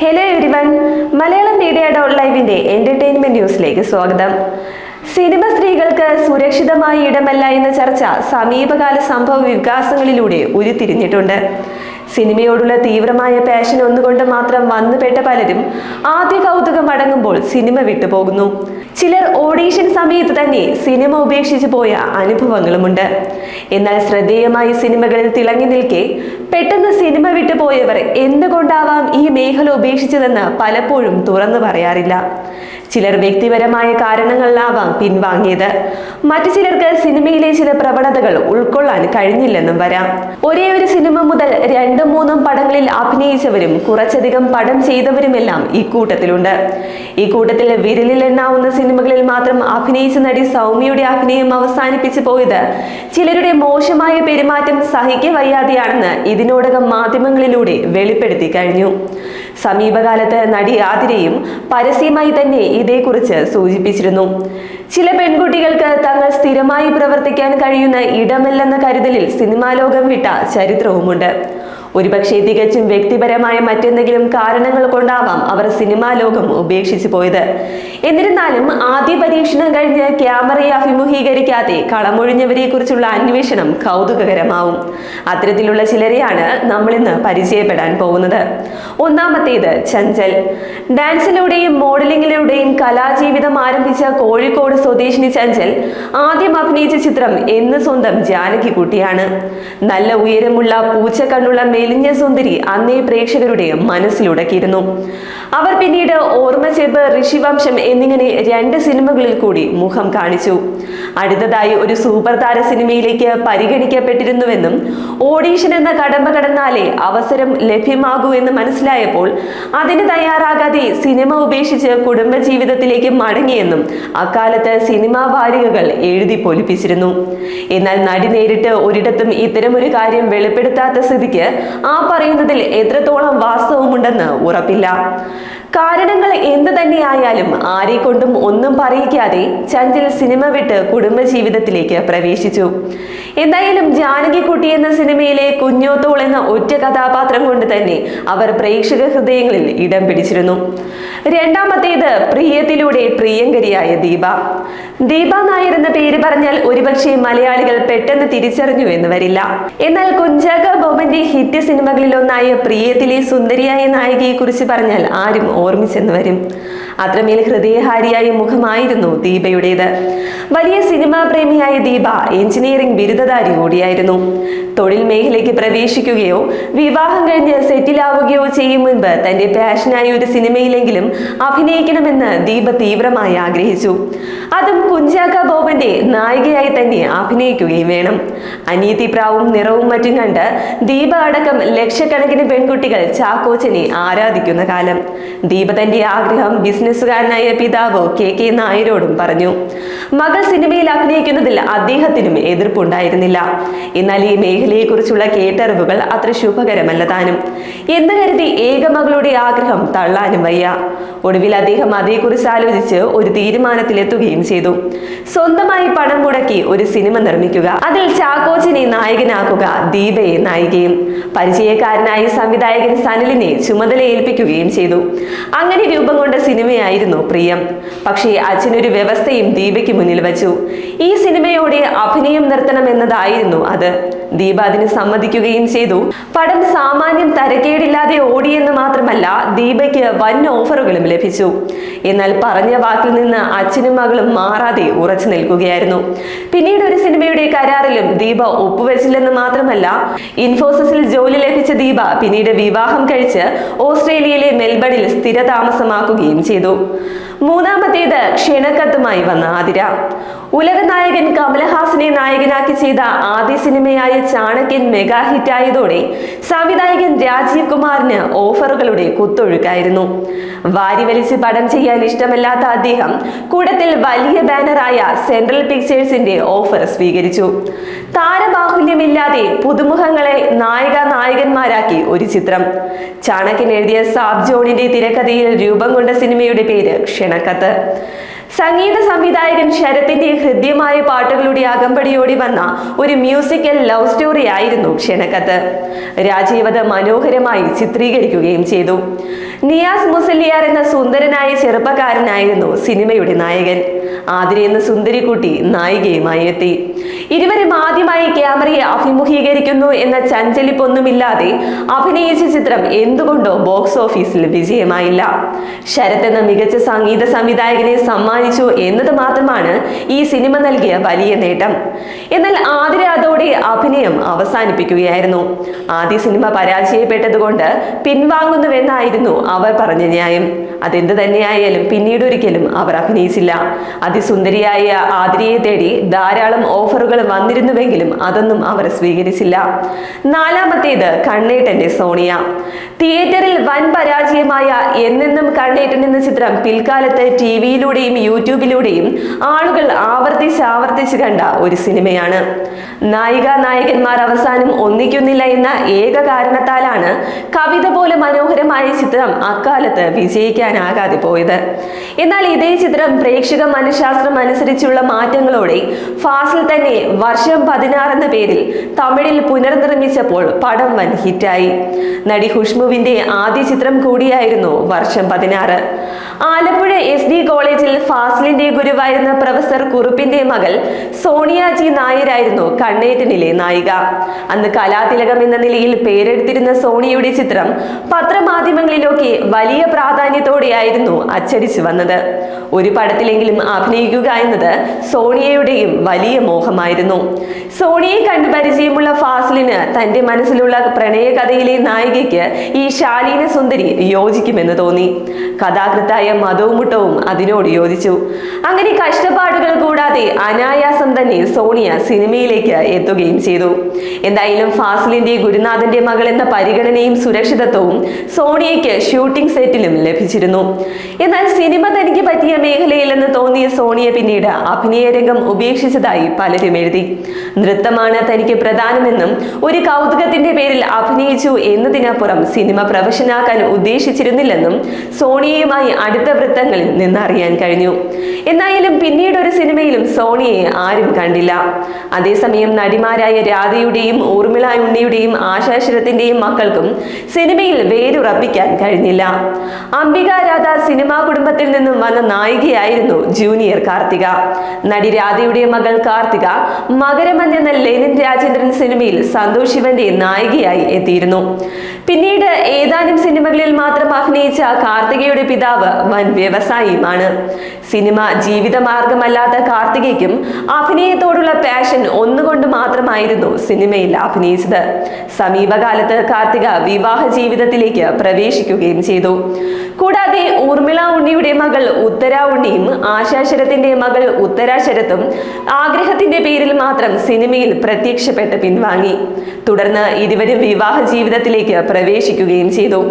Hello everyone Malayalam media dot ലൈവിന്റെ entertainment ന്യൂസിലേക്ക് സ്വാഗതം. Cinema സ്ത്രീകൾക്ക് സുരക്ഷിതമായ ഇടമല്ല എന്ന ചർച്ച സമീപകാല സംഭവ വികാസങ്ങളിലൂടെ ഉരുത്തിരിഞ്ഞിട്ടുണ്ട്. സിനിമയോടുള്ള തീവ്രമായ പാഷൻ ഒന്നുകൊണ്ട് മാത്രം വന്നുപെട്ട പലരും ആദ്യ കൗതുകം അടങ്ങുമ്പോൾ സിനിമ വിട്ടുപോകുന്നു. ചിലർ ഓഡീഷൻ സമയത്ത് തന്നെ സിനിമ ഉപേക്ഷിച്ചു പോയ അനുഭവങ്ങളുമുണ്ട്. എന്നാൽ ശ്രദ്ധേയമായ സിനിമകളിൽ തിളങ്ങി നിൽക്കെ പെട്ടെന്ന് സിനിമ വിട്ടുപോയവർ എന്തുകൊണ്ടാവാം ഈ മേഖല ഉപേക്ഷിച്ചതെന്ന് പലപ്പോഴും തുറന്നു പറയാറില്ല. ചിലർ വ്യക്തിപരമായ കാരണങ്ങളിലാവാം പിൻവാങ്ങിയത്. മറ്റു ചിലർക്ക് സിനിമയിലെ ചില പ്രവണതകൾ ഉൾക്കൊള്ളാൻ കഴിഞ്ഞില്ലെന്നും വരാം. ഒരേ ഒരു സിനിമ മുതൽ രണ്ടും മൂന്നും പടങ്ങളിൽ അഭിനയിച്ചവരും കുറച്ചധികം പടം ചെയ്തവരുമെല്ലാം ഇക്കൂട്ടത്തിലുണ്ട് കൂട്ടത്തിലുണ്ട്. ഈ കൂട്ടത്തിൽ വിരലിൽ എണ്ണാവുന്ന സിനിമകളിൽ മാത്രം അഭിനയിച്ച നടി സൗമ്യയുടെ അഭിനയം അവസാനിപ്പിച്ചു പോയത് ചിലരുടെ മോശമായ പെരുമാറ്റം സഹിക്ക വയ്യാതെയാണെന്ന് ഇതിനോടകം മാധ്യമങ്ങളിലൂടെ വെളിപ്പെടുത്തി കഴിഞ്ഞു. സമീപകാലത്ത് നടി ആതിരയും പരസ്യമായി തന്നെ ഇതേക്കുറിച്ച് സൂചിപ്പിച്ചിരുന്നു. ചില പെൺകുട്ടികൾക്ക് തങ്ങൾ സ്ഥിരമായി പ്രവർത്തിക്കാൻ കഴിയുന്ന ഇടമല്ലെന്ന കരുതലിൽ സിനിമാ ലോകം വിട്ട ചരിത്രവുമുണ്ട്. ഒരുപക്ഷെ തികച്ചും വ്യക്തിപരമായ മറ്റെന്തെങ്കിലും കാരണങ്ങൾ കൊണ്ടാവാം അവർ സിനിമാ ലോകം ഉപേക്ഷിച്ചു പോയത്. എന്നിരുന്നാലും ആദ്യ പരീക്ഷണം കഴിഞ്ഞ് ക്യാമറയെ അഭിമുഖീകരിക്കാതെ കളമൊഴിഞ്ഞവരെ കുറിച്ചുള്ള അന്വേഷണം കൗതുകകരമാവും. അത്തരത്തിലുള്ള ചിലരെയാണ് നമ്മൾ ഇന്ന് പരിചയപ്പെടാൻ പോകുന്നത്. ഒന്നാമത്തേത് ചഞ്ചൽ. ഡാൻസിലൂടെയും മോഡലിംഗിലൂടെയും കലാജീവിതം ആരംഭിച്ച കോഴിക്കോട് സ്വദേശിനി ചഞ്ചൽ ആദ്യം അഭിനയിച്ച ചിത്രം എന്ന് സ്വന്തം ജാനകി കുട്ടിയാണ് നല്ല ഉയരമുള്ള പൂച്ച കണ്ണുള്ള മെലിഞ്ഞ സുന്ദരി അന്നേ പ്രേക്ഷകരുടെ മനസ്സിലുടക്കിയിരുന്നു. അവർ പിന്നീട് ഓർമ്മച്ചെപ്പ് ഋഷിവംശം എന്നിങ്ങനെ രണ്ട് സിനിമകളിൽ കൂടി മുഖം കാണിച്ചു. അടുത്തതായി ഒരു സൂപ്പർ താര സിനിമയിലേക്ക് പരിഗണിക്കപ്പെട്ടിരുന്നുവെന്നും ഓഡീഷൻ എന്ന കടമ്പ കടന്നാലേ അവസരം ലഭ്യമാകൂ എന്ന് മനസ്സിലായപ്പോൾ അതിന് തയ്യാറാകാതെ സിനിമ ഉപേക്ഷിച്ച് കുടുംബജീവിതത്തിലേക്ക് മടങ്ങിയെന്നും അക്കാലത്ത് സിനിമാ വാരികകൾ എഴുതി പൊലിപ്പിച്ചിരുന്നു. എന്നാൽ നടി നേരിട്ട് ഒരിടത്തും ഇത്തരമൊരു കാര്യം വെളിപ്പെടുത്താത്ത സ്ഥിതിക്ക് ആ പറയുന്നതിൽ എത്രത്തോളം വാസ്തവമുണ്ടെന്ന് ഉറപ്പില്ല. കാരണങ്ങൾ എന്ത് തന്നെയായാലും ആരെ കൊണ്ടും ഒന്നും പറയിക്കാതെ ചഞ്ചൽ സിനിമ വിട്ട് കുടുംബജീവിതത്തിലേക്ക് പ്രവേശിച്ചു. എന്തായാലും ജാനകിക്കുട്ടി എന്ന സിനിമയിലെ കുഞ്ഞോത്തോൾ എന്ന ഒറ്റ കഥാപാത്രം കൊണ്ട് തന്നെ അവർ പ്രേക്ഷക ഹൃദയങ്ങളിൽ ഇടം പിടിച്ചിരുന്നു. രണ്ടാമത്തേത് പ്രിയത്തിലൂടെ പ്രിയങ്കരിയായ ദീപ. ദീപ നായർ എന്ന പേര് പറഞ്ഞാൽ ഒരുപക്ഷെ മലയാളികൾ പെട്ടെന്ന് തിരിച്ചറിഞ്ഞു എന്ന് വരില്ല. എന്നാൽ കുഞ്ചാക ബോബന്റെ ഹിറ്റ് സിനിമകളിലൊന്നായ പ്രിയത്തിലെ സുന്ദരിയായ നായികയെ കുറിച്ച് പറഞ്ഞാൽ ആരും ഓർമ്മിച്ചെന്ന് വരും. അത്രമേൽ ഹൃദയഹാരിയായ മുഖമായിരുന്നു ദീപയുടേത്. വലിയ സിനിമാ പ്രേമിയായ ദീപ എഞ്ചിനീയറിംഗ് ബിരുദധാരി കൂടിയായിരുന്നു. തൊഴിൽ മേഖലയ്ക്ക് പ്രവേശിക്കുകയോ വിവാഹം കഴിഞ്ഞ് സെറ്റിലാവുകയോ ചെയ്യും മുൻപ് തന്റെ പാഷനായ ഒരു സിനിമയിലെങ്കിലും അഭിനയിക്കണമെന്ന് ദീപ തീവ്രമായി ആഗ്രഹിച്ചു. അതും കുഞ്ചാക്ക ബോബന്റെ നായികയായി തന്നെ അഭിനയിക്കുകയും വേണം. അനീതി പ്രാവും നിറവും മറ്റും കണ്ട് ദീപ അടക്കം ലക്ഷക്കണക്കിന് പെൺകുട്ടികൾ ചാക്കോച്ചനെ ആരാധിക്കുന്ന കാലം. ദീപ തന്റെ ആഗ്രഹം ബിസിനസ്സുകാരനായ പിതാവ് കെ കെ നായരോടും പറഞ്ഞു മകൾ സിനിമയിൽ അഭിനയിക്കുന്നതിൽ അദ്ദേഹത്തിനും എതിർപ്പുണ്ടായിരുന്നില്ല. എന്നാൽ ഈ മേഖലയെക്കുറിച്ചുള്ള കേട്ടറിവുകൾ അത്ര ശുഭകരമല്ല താനും. എന്ന് കരുതി ഏക മകളുടെ ആഗ്രഹം തള്ളാനും വയ്യ. ഒടുവിൽ അദ്ദേഹം അതേക്കുറിച്ച് ആലോചിച്ച് ഒരു തീരുമാനത്തിലെത്തുകയും ചെയ്തു. സ്വന്തമായി പണം മുടക്കി ഒരു സിനിമ നിർമ്മിക്കുക അതിൽ ചാക്കോച്ചിനെ നായകനാക്കുക ദീപയെ നായികയും പരിചയക്കാരനായ സംവിധായകൻ സനലിനെ ചുമതല ഏൽപ്പിക്കുകയും ചെയ്തു. അങ്ങനെ രൂപം കൊണ്ട സിനിമയായിരുന്നു പ്രിയം. പക്ഷേ അച്ഛനൊരു വ്യവസ്ഥയും ദീപയ്ക്ക് മുന്നിൽ വച്ചു. ഈ സിനിമയോടെ അഭിനയം നിർത്തണം എന്നതായിരുന്നു അത്. ദീപ അതിന് സമ്മതിക്കുകയും ചെയ്തു. പടം സാമാന്യം തരക്കേടില്ലാതെ ഓടിയെന്ന് മാത്രമല്ല ദീപയ്ക്ക് വൻ ഓഫറുകളും ലഭിച്ചു. എന്നാൽ പറഞ്ഞ വാക്കിൽ നിന്ന് അച്ഛനും മകളും മാറാതെ ഉറച്ചു നിൽക്കുകയായിരുന്നു. പിന്നീട് ഒരു സിനിമയുടെ കരാറിലും ദീപ ഒപ്പുവെച്ചില്ലെന്ന് മാത്രമല്ല ഇൻഫോസിസിൽ ജോലി ലഭിച്ച ദീപ പിന്നീട് വിവാഹം കഴിച്ച് ഓസ്ട്രേലിയയിലെ മെൽബണിൽ സ്ഥിരതാമസമാക്കുകയും ചെയ്തു. മൂന്നാമത്തേത് ക്ഷീണക്കത്തുമായി വന്ന ആതിര. ഉലക നായകൻ കമലഹാസനെ നായകനാക്കി ചെയ്ത ആദ്യ സിനിമയായ ചാണക്യൻ മെഗാ ഹിറ്റായതോടെ സംവിധായകൻ രാജീവ് കുമാറിന് ഓഫറുകളുടെ കുത്തൊഴുക്കായിരുന്നു. വാരി വലിച്ച് പടം ചെയ്യാൻ ഇഷ്ടമല്ലാത്ത അദ്ദേഹം കൂടത്തിൽ വലിയ ബാനറായ സെൻട്രൽ പിക്ചേഴ്സിന്റെ ഓഫർ സ്വീകരിച്ചു. താരബാഹുല്യമില്ലാതെ പുതുമുഖങ്ങളെ നായക നായകന്മാരാക്കി ഒരു ചിത്രം. ചാണക്യൻ എഴുതിയ സാബ് ജോണിന്റെ തിരക്കഥയിൽ രൂപം കൊണ്ട സിനിമയുടെ പേര് ക്ഷണക്കത്ത്. സംഗീത സംവിധായകൻ ശരത്തിന്റെ ഹൃദ്യമായ പാട്ടുകളുടെ അകമ്പടിയോടി വന്ന ഒരു മ്യൂസിക്കൽ ലവ് സ്റ്റോറി ആയിരുന്നു ക്ഷണക്കത്ത്. രാജീവ് അത് മനോഹരമായി ചിത്രീകരിക്കുകയും ചെയ്തു. നിയാസ് മുസല്ലിയാർ എന്ന സുന്ദരനായ ചെറുപ്പക്കാരനായിരുന്നു സിനിമയുടെ നായകൻ. ആതിരി എന്ന സുന്ദരിക്കുട്ടി നായികയുമായി എത്തി. ഇരുവരും ആദ്യമായി ക്യാമറയെ അഭിമുഖീകരിക്കുന്നു എന്ന ചഞ്ചലിപ്പൊന്നുമില്ലാതെ അഭിനയിച്ച ചിത്രം എന്തുകൊണ്ടോ ബോക്സ് ഓഫീസിൽ വിജയമായില്ല. ശരത് എന്ന മികച്ച സംഗീത സംവിധായകനെ സമ്മാനിച്ചു എന്നത് മാത്രമാണ് ഈ സിനിമ നൽകിയ വലിയ നേട്ടം. എന്നാൽ ആതിര അതോടെ അഭിനയം അവസാനിപ്പിക്കുകയായിരുന്നു. ആദ്യ സിനിമ പരാജയപ്പെട്ടതുകൊണ്ട് പിൻവാങ്ങുന്നുവെന്നായിരുന്നു അവർ പറഞ്ഞ ന്യായം. അതെന്ത് തന്നെയായാലും പിന്നീടൊരിക്കലും അവർ അഭിനയിച്ചില്ല. അതിസുന്ദരിയായ ആതിരയെ തേടി ധാരാളം ഓഫറുകൾ വന്നിരുന്നുവെങ്കിലും അതൊന്നും അവർ സ്വീകരിച്ചില്ല. നാലാമത്തേത് കണ്ണേട്ടന്റെ സോണിയ. തിയേറ്ററിൽ വൻ പരാജയമായ എന്നെന്നും കണ്ണേട്ടൻ എന്ന ചിത്രം പിൽക്കാലത്ത് ടി വിയിലൂടെയും യൂട്യൂബിലൂടെയും ആളുകൾ ആവർത്തിച്ച് ആവർത്തിച്ച് കണ്ട ഒരു സിനിമയാണ്. നായിക നായകന്മാർ അവസാനം ഒന്നിക്കുന്നില്ല എന്ന ഏക കാരണത്താലാണ് കവിത പോലെ മനോഹരമായ ചിത്രം അക്കാലത്ത് വിജയിക്കാനാകാതെ പോയത്. എന്നാൽ ഇതേ ചിത്രം പ്രേക്ഷക മനഃശാസ്ത്രം അനുസരിച്ചുള്ള മാറ്റങ്ങളോടെ ഫാസിൽ തന്നെ വർഷം പതിനാറ് എന്ന പേരിൽ തമിഴിൽ പുനർനിർമ്മിച്ചപ്പോൾ പടം വൻ ഹിറ്റായി. നടി ഹുഷ്മുവിന്റെ ആദ്യ ചിത്രം കൂടിയായിരുന്നു വർഷം പതിനാറ്. ആലപ്പുഴ എസ് ഡി കോളേജിൽ ഫാസിലിന്റെ ഗുരുവായിരുന്ന പ്രൊഫസർ കുറുപ്പിന്റെ മകൾ സോണിയാജി നായരായിരുന്നു കണ്ണേറ്റനിലെ നായിക. അന്ന് കലാതിലകം എന്ന നിലയിൽ പേരെടുത്തിരുന്ന സോണിയുടെ ചിത്രം പത്രമാധ്യമങ്ങളിലൊക്കെ വലിയ പ്രാധാന്യത്തോടെയായിരുന്നു അച്ചടിച്ചു വന്നത്. ഒരു പടത്തിലെങ്കിലും അഭിനയിക്കുക എന്നത് സോണിയയുടെയും വലിയ മോഹമായിരുന്നു. സോണിയെ കണ്ടു പരിചയമുള്ള ഫാസിലിന് തന്റെ മനസ്സിലുള്ള പ്രണയകഥയിലെ നായികയ്ക്ക് ഈ ശാലീന സുന്ദരി യോജിക്കുമെന്ന് തോന്നി. കഥാകൃത്തായ മതവും മുട്ടവും അതിനോട് യോജിച്ചു. അങ്ങനെ കഷ്ടപ്പാടുകൾ കൂടാതെ അനായാസം തന്നെ സോണിയ സിനിമയിലേക്ക് എത്തുകയും ചെയ്തു. എന്തായാലും ഫാസിലിന്റെ ഗുരുനാഥന്റെ മകൾ എന്ന പരിഗണനയും സുരക്ഷിതത്വവും സോണിയയ്ക്ക് ഷൂട്ടിംഗ് സെറ്റിലും ലഭിച്ചിരുന്നു. എന്നാൽ സിനിമ തനിക്ക് പറ്റിയ മേഖലയില്ലെന്ന് തോന്നിയ സോണിയ പിന്നീട് അഭിനയ രംഗം ഉപേക്ഷിച്ചതായി പലരും എഴുതി. നൃത്തമാണ് തനിക്ക് പ്രധാനമെന്നും ഒരു കൗതുകത്തിന്റെ പേരിൽ അഭിനയിച്ചു എന്നതിനപ്പുറം സിനിമ പ്രൊഫഷനാക്കാൻ ഉദ്ദേശിച്ചിരുന്നില്ലെന്നും സോണിയയുമായി അടുത്ത വൃത്തങ്ങളിൽ നിന്നറിയാൻ കഴിഞ്ഞു. എന്നായാലും പിന്നീട് ഒരു സിനിമയിലും സോണിയെ ആരും കണ്ടില്ല. അതേസമയം നടിമാരായ രാധയുടെയും ഊർമിള ഉണ്ണിയുടെയും ആശാശരത്തിന്റെയും മക്കൾക്കും സിനിമയിൽ വേരുറപ്പിക്കാൻ കഴിഞ്ഞില്ല. അംബിക രാധ സിനിമാ കുടുംബത്തിൽ നിന്നും വന്ന നായികയായിരുന്നു ജൂനിയർ കാർത്തിക. നടി രാധയുടെ മകൾ കാർത്തിക മകരമഞ്ഞ എന്ന ലെനിൻ രാജേന്ദ്രൻ സിനിമയിൽ സന്തോഷ് ശിവന്റെ നായികയായി എത്തിയിരുന്നു. പിന്നീട് ഏതാനും സിനിമകളിൽ മാത്രം അഭിനയിച്ച കാർത്തികയുടെ പിതാവ് വൻ വ്യവസായിയുമാണ്. സിനിമ ജീവിതമാർഗമല്ലാത്ത കാർത്തികയ്ക്കും അഭിനയത്തോടുള്ള പാഷൻ ഒന്നുകൊണ്ട് മാത്രമായിരുന്നു സിനിമയിൽ അഭിനയിച്ചത്. സമീപകാലത്ത് കാർത്തിക വിവാഹ ജീവിതത്തിലേക്ക് പ്രവേശിക്കുകയും ചെയ്തു. കൂടാതെ ഊർമിള ഉണ്ണിയുടെ മകൾ ഉത്തര ഉണ്ണിയും ആശാശരത്തിന്റെ മകൾ ഉത്തരാശരത്തും ആഗ്രഹത്തിന്റെ പേരിൽ മാത്രം സിനിമയിൽ പ്രത്യക്ഷപ്പെട്ട് പിൻവാങ്ങി. തുടർന്ന് ഇരുവരും വിവാഹ ജീവിതത്തിലേക്ക് പ്രവേശിക്കുകയും ചെയ്തു.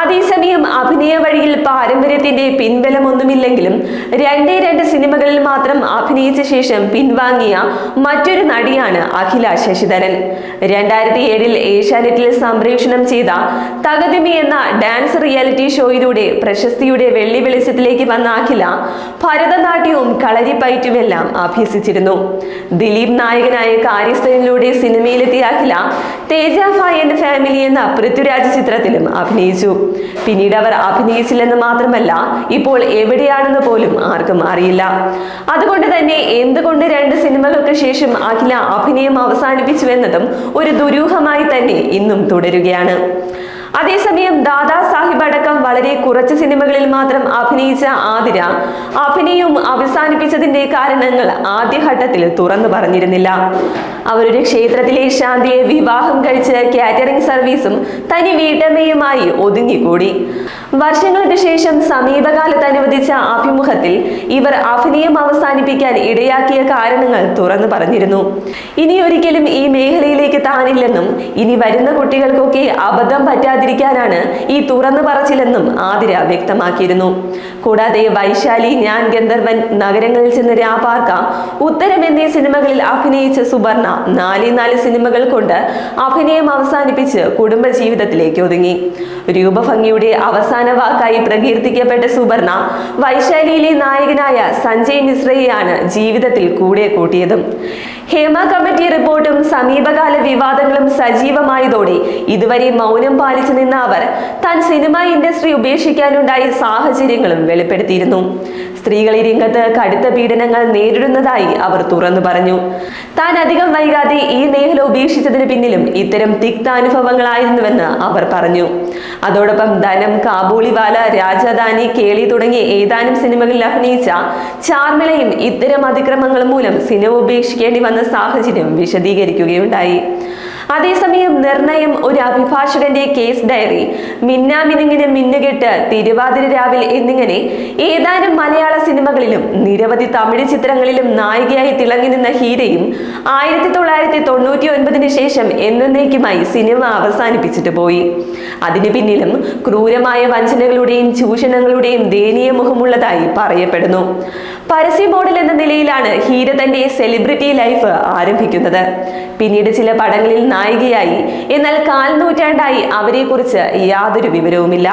അതേസമയം അഭിനയ വഴിയിൽ പാരമ്പര്യത്തിന്റെ പിൻബലമൊന്നുമില്ലെങ്കിലും രണ്ടേ രണ്ട് സിനിമകളിൽ മാത്രം അഭിനയിച്ച ശേഷം പിൻവാങ്ങിയ മറ്റൊരു നടിയാണ് അഖില ശശിധരൻ. രണ്ടായിരത്തി ഏഴിൽ ഏഷ്യാനെറ്റിൽ സംപ്രേഷണം ചെയ്ത തകതിമി എന്ന ഡാൻസ് റിയാലിറ്റി ഷോയിലൂടെ പ്രശസ്തിയുടെ വെള്ളി വെളിച്ചത്തിലേക്ക് വന്ന അഖില ഭരതനാട്യവും കളരിപ്പയറ്റുമെല്ലാം അഭ്യസിച്ചിരുന്നു. ദിലീപ് നായകനായ കാര്യസ്ഥനിലൂടെ സിനിമയിലെത്തിയ Akhila Thejabhai and family എന്ന പൃഥ്വിരാജ് ചിത്രത്തിലും അഭിനയിച്ചു. പിന്നീട് അവർ അഭിനയിച്ചില്ലെന്ന് മാത്രമല്ല ഇപ്പോൾ എവിടെയാണെന്ന് പോലും ആർക്കും അറിയില്ല. അതുകൊണ്ട് തന്നെ എന്തുകൊണ്ട് രണ്ട് സിനിമകൾക്ക് ശേഷം അഖില അഭിനയം അവസാനിപ്പിച്ചുവെന്നതും ഒരു ദുരൂഹമായി തന്നെ ഇന്നും തുടരുകയാണ്. അതേസമയം ദാദാ സാഹിബ് അടക്കം വളരെ കുറച്ച് സിനിമകളിൽ മാത്രം അഭിനയിച്ച ആതിര അഭിനയം അവസാനിപ്പിച്ചതിന്റെ കാരണങ്ങൾ ആദ്യഘട്ടത്തിൽ തുറന്നു പറഞ്ഞിരുന്നില്ല. അവരുടെ ക്ഷേത്രത്തിലെ ശാന്തിയെ വിവാഹം കഴിച്ച് കാറ്ററിംഗ് സർവീസും തനി വീട്ടമ്മയുമായി ഒതുങ്ങിക്കൂടി. വർഷങ്ങൾക്ക് ശേഷം സമീപകാലത്ത് അനുവദിച്ച അഭിമുഖത്തിൽ ഇവർ അഭിനയം അവസാനിപ്പിക്കാൻ ഇടയാക്കിയ കാരണങ്ങൾ തുറന്നു പറഞ്ഞിരുന്നു. ഇനി ഒരിക്കലും ഈ മേഖലയിലേക്ക് താനില്ലെന്നും ഇനി വരുന്ന കുട്ടികൾക്കൊക്കെ അബദ്ധം പറ്റാതിരിക്കാനാണ് ഈ തുറന്നു പറച്ചിലെന്നും ആതിര വ്യക്തമാക്കിയിരുന്നു. കൂടാതെ വൈശാലി ഞാൻ ഗന്ധർവൻ നഗരങ്ങളിൽ ചെന്ന് രാപാർക്ക. ഉത്തരം എന്നീ സിനിമകളിൽ അഭിനയിച്ച സുവർണ നാല് നാല് സിനിമകൾ കൊണ്ട് അഭിനയം അവസാനിപ്പിച്ച് കുടുംബ ജീവിതത്തിലേക്ക് ഒതുങ്ങി. രൂപഭംഗിയുടെ അവസാന വാക്കായി പ്രകീർത്തിക്കപ്പെട്ട സുവർണ വൈശാലിയിലെ നായകനായ സഞ്ജയ് മിശ്രയെയാണ് ജീവിതത്തിൽ കൂടെ കൂട്ടിയതും. ഹേമ കമ്മിറ്റി റിപ്പോർട്ടും സമീപകാല വിവാദങ്ങളും സജീവമായതോടെ ഇതുവരെ മൗനം പാലിച്ചു നിന്ന അവർ താൻ സിനിമ ഇൻഡസ്ട്രി ഉപേക്ഷിക്കാനുണ്ടായ സാഹചര്യങ്ങളും വെളിപ്പെടുത്തിയിരുന്നു. സ്ത്രീകൾ രംഗത്ത് കടുത്ത പീഡനങ്ങൾ നേരിടുന്നതായി അവർ തുറന്നു പറഞ്ഞു. താൻ അധികം വൈകാതെ ഈ മേഖല ഉപേക്ഷിച്ചതിന് പിന്നിലും ഇത്തരം തിക്താനുഭവങ്ങളായിരുന്നുവെന്ന് അവർ പറഞ്ഞു. അതോടൊപ്പം ധനം കാബൂളിവാല രാജധാനി കേളി തുടങ്ങിയ ഏതാനും സിനിമകളിൽ അഭിനയിച്ച ചാർമിളയും ഇത്തരം അതിക്രമങ്ങൾ മൂലം സിനിമ ഉപേക്ഷിക്കേണ്ടി വന്ന സാഹചര്യം വിശദീകരിക്കുകയുണ്ടായി. അതേസമയം നിർണയം ഒരു അഭിഭാഷകന്റെ കേസ് ഡയറി മിന്നാമിനുങ്ങിന് മിന്നുകെട്ട് തിരുവാതിര രാവിൽ എന്നിങ്ങനെ ഏതാനും മലയാള സിനിമകളിലും നിരവധി തമിഴ് ചിത്രങ്ങളിലും നായികയായി തിളങ്ങി നിന്ന ഹീരയും ആയിരത്തി തൊള്ളായിരത്തി തൊണ്ണൂറ്റി ഒൻപതിന് ശേഷം എന്നേക്കുമായി സിനിമ അവസാനിപ്പിച്ചിട്ട് പോയി. അതിനു പിന്നിലും ക്രൂരമായ വഞ്ചനകളുടെയും ചൂഷണങ്ങളുടെയും ദയനീയ മുഖമുള്ളതായി പറയപ്പെടുന്നു. പരസ്യ മോഡൽ എന്ന നിലയിലാണ് ഹീര തന്റെ സെലിബ്രിറ്റി ലൈഫ് ആരംഭിക്കുന്നത്. പിന്നീട് ചില പടങ്ങളിൽ നായികയായി. എന്നാൽ കാൽ നൂറ്റാണ്ടായി അവരെക്കുറിച്ച് യാതൊരു വിവരവുമില്ല.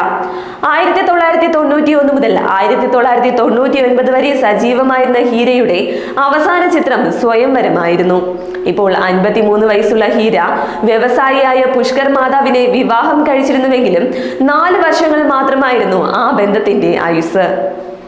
ആയിരത്തി തൊള്ളായിരത്തി തൊണ്ണൂറ്റി ഒന്ന് മുതൽ ആയിരത്തി തൊള്ളായിരത്തി തൊണ്ണൂറ്റി ഒൻപത് വരെ സജീവമായിരുന്ന ഹീരയുടെ അവസാന ചിത്രം സ്വയംവരമായിരുന്നു. ഇപ്പോൾ അൻപത്തിമൂന്ന് വയസ്സുള്ള ഹീര വ്യവസായിയായ പുഷ്കർ മാതാവിനെ വിവാഹം കഴിച്ചിരുന്നുവെങ്കിലും നാല് വർഷങ്ങൾ മാത്രമായിരുന്നു ആ ബന്ധത്തിന്റെ ആയുസ്